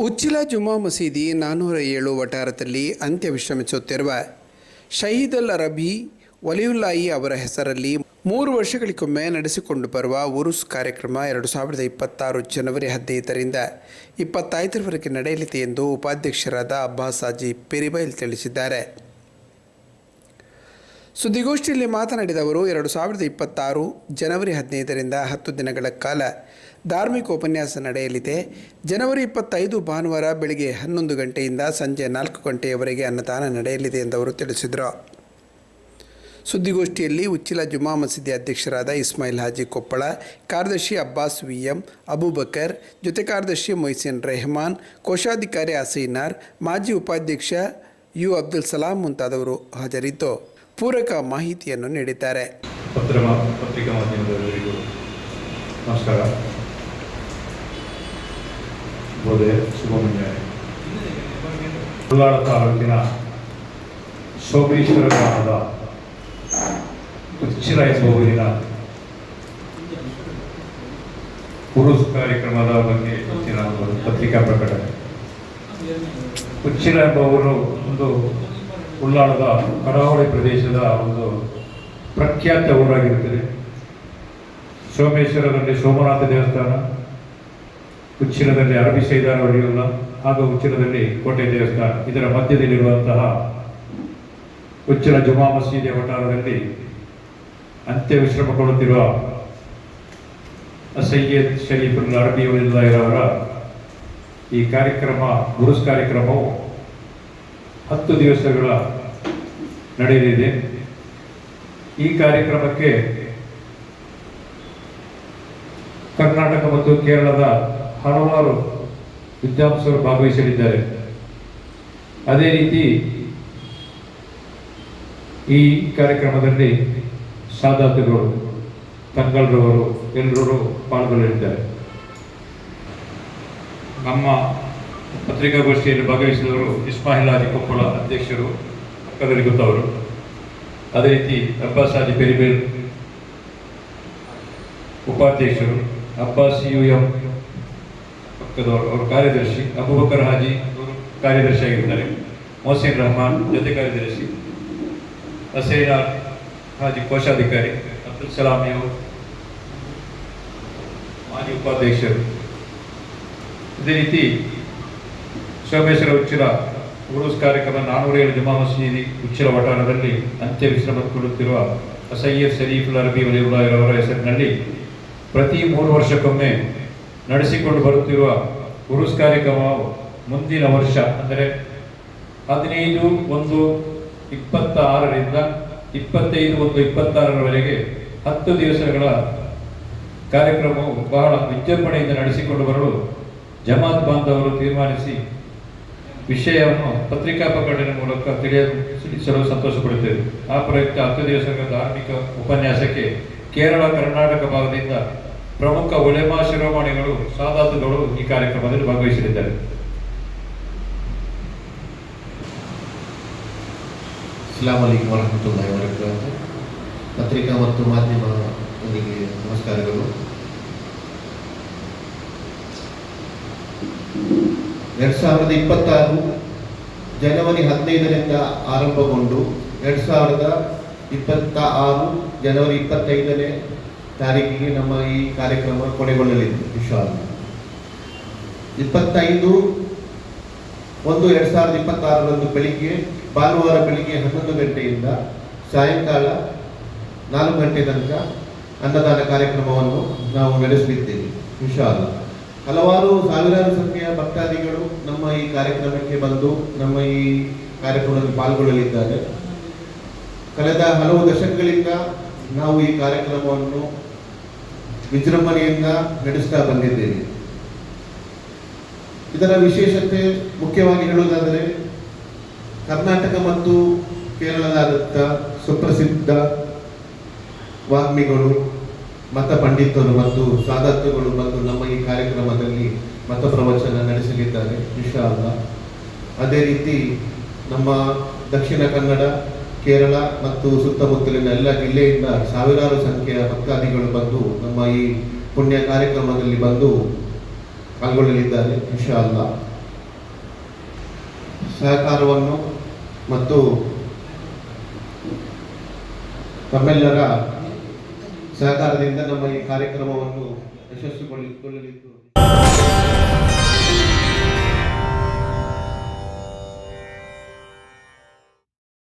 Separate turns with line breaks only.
ಉಚ್ಚಿಲ ಜುಮಾ ಮಸೀದಿ ನಾನ್ನೂರ ಏಳು ವಠಾರದಲ್ಲಿ ಅಂತ್ಯ ವಿಶ್ರಮಿಸುತ್ತಿರುವ ಶಹೀದ್ ಅಲ್ ಅರಬಿ ವಲಿಯುಲ್ಲಾಯಿ ಅವರ ಹೆಸರಲ್ಲಿ ಮೂರು ವರ್ಷಗಳಿಗೊಮ್ಮೆ ನಡೆಸಿಕೊಂಡು ಬರುವ ಉರುಸ್ ಕಾರ್ಯಕ್ರಮ ಎರಡು ಸಾವಿರದ ಇಪ್ಪತ್ತಾರು ಜನವರಿ ಹದಿನೈದರಿಂದ ಇಪ್ಪತ್ತೈದರವರೆಗೆ ನಡೆಯಲಿದೆ ಎಂದು ಉಪಾಧ್ಯಕ್ಷರಾದ ಅಬ್ಬಾಸ್ ಸಾಜಿ ಪೆರಿಬೈಲ್ ತಿಳಿಸಿದ್ದಾರೆ. ಸುದ್ದಿಗೋಷ್ಠಿಯಲ್ಲಿ ಮಾತನಾಡಿದ ಅವರು, ಎರಡು ಸಾವಿರದ ಇಪ್ಪತ್ತಾರು ಜನವರಿ ಹದಿನೈದರಿಂದ ಹತ್ತು ದಿನಗಳ ಕಾಲ ಧಾರ್ಮಿಕ ಉಪನ್ಯಾಸ ನಡೆಯಲಿದೆ. ಜನವರಿ ಇಪ್ಪತ್ತೈದು ಭಾನುವಾರ ಬೆಳಗ್ಗೆ ಹನ್ನೊಂದು ಗಂಟೆಯಿಂದ ಸಂಜೆ ನಾಲ್ಕು ಗಂಟೆಯವರೆಗೆ ಅನ್ನದಾನ ನಡೆಯಲಿದೆ ಎಂದು ಅವರು ತಿಳಿಸಿದರು. ಸುದ್ದಿಗೋಷ್ಠಿಯಲ್ಲಿ ಉಚ್ಚಿಲ ಜುಮಾ ಮಸೀದಿ ಅಧ್ಯಕ್ಷರಾದ ಇಸ್ಮಾಯಿಲ್ ಹಾಜಿ ಕೊಪ್ಪಳ, ಕಾರ್ಯದರ್ಶಿ ಅಬ್ಬಾಸ್ ವಿ ಎಂ ಅಬೂಬಕರ್, ಜೊತೆ ಕಾರ್ಯದರ್ಶಿ ಮೊಯ್ಸಿನ್ ರೆಹಮಾನ್, ಕೋಶಾಧಿಕಾರಿ ಅಸೀನಾರ್, ಮಾಜಿ ಉಪಾಧ್ಯಕ್ಷ ಯು ಅಬ್ದುಲ್ ಸಲಾಂ ಮುಂತಾದವರು ಹಾಜರಿದ್ದು. ಪೂರಕ ಮಾಹಿತಿಯನ್ನು ನೀಡಿದ್ದಾರೆ.
ಪತ್ರ ಪತ್ರಿಕಾ ಮಾಧ್ಯಮದವರಿಗೂ ನಮಸ್ಕಾರ. ಬೋಧೆ ಮುಂಜಾನೆ ಉಳ್ಳಾಳ ತಾಲೂಕಿನ ಸೋಮೇಶ್ವರ ಗ್ರಾಮದ ಉಚ್ಚಿರ ಎಂಬ ಊರಿನ ಉರುಸ್ ಕಾರ್ಯಕ್ರಮದ ಬಗ್ಗೆ ಹೆಚ್ಚಿನ ಒಂದು ಪತ್ರಿಕಾ ಪ್ರಕಟಣೆ. ಉಚ್ಚಿರ ಎಂಬುವರು ಒಂದು ಉಳ್ಳಾಳದ ಕರಾವಳಿ ಪ್ರದೇಶದ ಒಂದು ಪ್ರಖ್ಯಾತ ಊರಾಗಿರುತ್ತದೆ. ಸೋಮೇಶ್ವರದಲ್ಲಿ ಸೋಮನಾಥ ದೇವಸ್ಥಾನ ಉಚ್ಚಿಲದಲ್ಲಿ ಅರಬಿ ಸೈದಾರ ಒಡೆಯುಲ್ಲ ಹಾಗೂ ಉಚ್ಚಿಲದಲ್ಲಿ ಕೋಟೆ ದೇವಸ್ಥಾನ. ಇದರ ಮಧ್ಯದಲ್ಲಿರುವಂತಹ ಉಚ್ಚಿಲ ಜುಮಾ ಮಸೀದಿಯ ವಠಾರದಲ್ಲಿ ಅಂತ್ಯ ವಿಶ್ರಮ ಕೊಡುತ್ತಿರುವ ಸೈಯದ್ ಶರೀಫುಲ್ ಅರಬಿ ಅವರ ಈ ಕಾರ್ಯಕ್ರಮ, ಗುರುಸ್ ಕಾರ್ಯಕ್ರಮವು ಹತ್ತು ದಿವಸಗಳ ನಡೆದಿದೆ. ಈ ಕಾರ್ಯಕ್ರಮಕ್ಕೆ ಕರ್ನಾಟಕ ಮತ್ತು ಕೇರಳದ ಹಲವಾರು ವಿದ್ವಾಂಸರು ಭಾಗವಹಿಸಲಿದ್ದಾರೆ. ಅದೇ ರೀತಿ ಈ ಕಾರ್ಯಕ್ರಮದಲ್ಲಿ ಸಾಧಕರು ತಂಗಲ್ರವರು ಎಲ್ಲರೂ ಪಾಲ್ಗೊಳ್ಳಲಿದ್ದಾರೆ. ನಮ್ಮ ಪತ್ರಿಕಾಗೋಷ್ಠಿಯಲ್ಲಿ ಭಾಗವಹಿಸಿದವರು ಇಸ್ಮಾಯಿಲ್ ಹಾಜಿ ಕೊಪ್ಪಳ ಅಧ್ಯಕ್ಷರು, ಪಕ್ಕದಲ್ಲಿ ಗೊತ್ತವರು. ಅದೇ ರೀತಿ ಅಬ್ಬಾಸ್ ಹಾಜಿ ಪೆರಿಬೇಲ್ ಉಪಾಧ್ಯಕ್ಷರು, ಅಬ್ಬಾಸ್ ಯು ಎಂ ಪಕ್ಕದವರು, ಅವರು ಕಾರ್ಯದರ್ಶಿ ಅಬುಬಕರ್ ಹಾಜಿ ಅವರು ಕಾರ್ಯದರ್ಶಿ ಆಗಿದ್ದಾರೆ ಮೊಹಸಿನ್ ರಹಮಾನ್ ಜೊತೆ ಕಾರ್ಯದರ್ಶಿ ಹಸೈನಾ ಹಾಜಿ ಕೋಶಾಧಿಕಾರಿ, ಅಬ್ದುಲ್ ಸಲಾಮಿ ಅವರು ಮಾಜಿ ಉಪಾಧ್ಯಕ್ಷರು. ಇದೇ ರೀತಿ ಸೋಮೇಶ್ವರ ಉಚ್ಚಿಲ ಉರುಸ್ ಕಾರ್ಯಕ್ರಮ ನಾನೂರ ಏಳು ಜಮಾ ಮಸೀದಿ ಉಚ್ಚಿಲ ವಠಾರದಲ್ಲಿ ಅಂತ್ಯ ವಿಶ್ರಮ ಕೊಡುತ್ತಿರುವ ಸೈಯದ್ ಶರೀಫುಲ್ ಅರಬಿ ಅವರ ಹೆಸರಿನಲ್ಲಿ ಪ್ರತಿ ಮೂರು ವರ್ಷಕ್ಕೊಮ್ಮೆ ನಡೆಸಿಕೊಂಡು ಬರುತ್ತಿರುವ ಉರುಸ್ ಕಾರ್ಯಕ್ರಮ ಮುಂದಿನ ವರ್ಷ, ಅಂದರೆ ಹದಿನೈದು ಒಂದು ಇಪ್ಪತ್ತ ಆರರಿಂದ ಇಪ್ಪತ್ತೈದು ಒಂದು ಇಪ್ಪತ್ತಾರರವರೆಗೆ ಹತ್ತು ದಿವಸಗಳ ಕಾರ್ಯಕ್ರಮವು ಬಹಳ ವಿಜೃಂಭಣೆಯಿಂದ ನಡೆಸಿಕೊಂಡು ಬರಲು ಜಮಾತ್ ಬಾಂಧವರು ತೀರ್ಮಾನಿಸಿ ವಿಷಯವನ್ನು ಪತ್ರಿಕಾ ಪ್ರಕಟಣೆ ಮೂಲಕ ತಿಳಿಯಲು ಸಂತೋಷ ಪಡುತ್ತೇವೆ ಆ ಪ್ರಯುಕ್ತ ಹತ್ತು ದಿವಸಗಳ ಧಾರ್ಮಿಕ ಉಪನ್ಯಾಸಕ್ಕೆ ಕೇರಳ, ಕರ್ನಾಟಕ ಭಾಗದಿಂದ ಪ್ರಮುಖ ಉಲೆಮಾ ಶಿರೋಮಣಿಗಳು, ಸಾದಾತುಗಳು ಈ ಕಾರ್ಯಕ್ರಮದಲ್ಲಿ ಭಾಗವಹಿಸಲಿದ್ದಾರೆ.
ಅಸ್ಲಾಂ ವಲೈಕುಮ್ ವರಹಮತುಲ್ಲಾಹಿ ವಬರಕಾತು ಪತ್ರಿಕಾ ಮತ್ತು ಮಾಧ್ಯಮಗಳಿಗೆ ನಮಸ್ಕಾರಗಳು. ಎರಡು ಸಾವಿರದ ಇಪ್ಪತ್ತಾರು ಜನವರಿ ಹದಿನೈದರಿಂದ ಆರಂಭಗೊಂಡು ಎರಡ್ ಸಾವಿರದ ಇಪ್ಪತ್ತ ಆರು ಜನವರಿ ಇಪ್ಪತ್ತೈದನೇ ತಾರೀಕಿಗೆ ನಮ್ಮ ಈ ಕಾರ್ಯಕ್ರಮ ಕೊನೆಗೊಳ್ಳಲಿದೆ ವಿಶ್ವಾಸ ಇಪ್ಪತ್ತೈದು ಒಂದು ಎರಡು ಸಾವಿರದ ಇಪ್ಪತ್ತಾರರಂದು ಬೆಳಿಗ್ಗೆ, ಭಾನುವಾರ ಬೆಳಿಗ್ಗೆ ಹನ್ನೊಂದು ಗಂಟೆಯಿಂದ ಸಾಯಂಕಾಲ ನಾಲ್ಕು ಗಂಟೆ ತನಕ ಅನ್ನದಾನ ಕಾರ್ಯಕ್ರಮವನ್ನು ನಾವು ನಡೆಸಲಿದ್ದೇವೆ ವಿಶಾಲ ಹಲವಾರು ಸಾವಿರಾರು ಸಂಖ್ಯೆಯ ಭಕ್ತಾದಿಗಳು ನಮ್ಮ ಈ ಕಾರ್ಯಕ್ರಮಕ್ಕೆ ಬಂದು ನಮ್ಮ ಈ ಕಾರ್ಯಕ್ರಮದಲ್ಲಿ ಪಾಲ್ಗೊಳ್ಳಲಿದ್ದಾರೆ. ಕಳೆದ ಹಲವು ದಶಕಗಳಿಂದ ನಾವು ಈ ಕಾರ್ಯಕ್ರಮವನ್ನು ವಿಜೃಂಭಣೆಯಿಂದ ನಡೆಸ್ತಾ ಬಂದಿದ್ದೇವೆ. ಇದರ ವಿಶೇಷತೆ ಮುಖ್ಯವಾಗಿ ಹೇಳುವುದಾದರೆ, ಕರ್ನಾಟಕ ಮತ್ತು ಕೇರಳದಾದಂಥ ಸುಪ್ರಸಿದ್ಧ ವಾಗ್ಮಿಗಳು ಮತ ಪಂಡಿತರು ಮತ್ತು ಸಾಧತ್ಯಗಳು ಬಂದು ನಮ್ಮ ಈ ಕಾರ್ಯಕ್ರಮದಲ್ಲಿ ಮತ ಪ್ರವಚನ ನಡೆಸಲಿದ್ದಾರೆ ವಿಶಾಲ ಅದೇ ರೀತಿ ನಮ್ಮ ದಕ್ಷಿಣ ಕನ್ನಡ, ಕೇರಳ ಮತ್ತು ಸುತ್ತಮುತ್ತಲಿನ ಎಲ್ಲ ಜಿಲ್ಲೆಯಿಂದ ಸಾವಿರಾರು ಸಂಖ್ಯೆಯ ಭಕ್ತಾದಿಗಳು ಬಂದು ನಮ್ಮ ಈ ಪುಣ್ಯ ಕಾರ್ಯಕ್ರಮದಲ್ಲಿ ಬಂದು ಪಾಲ್ಗೊಳ್ಳಲಿದ್ದಾರೆ ಇನ್ಶಾ ಅಲ್ಲ ಸಹಕಾರವನ್ನು ಮತ್ತು ತಮ್ಮೆಲ್ಲರ ಸಹಕಾರದಿಂದ ನಮ್ಮ ಈ ಕಾರ್ಯಕ್ರಮವನ್ನು ಯಶಸ್ವಿಗೊಳಿಸಿಕೊಳ್ಳಲಿದ್ದು.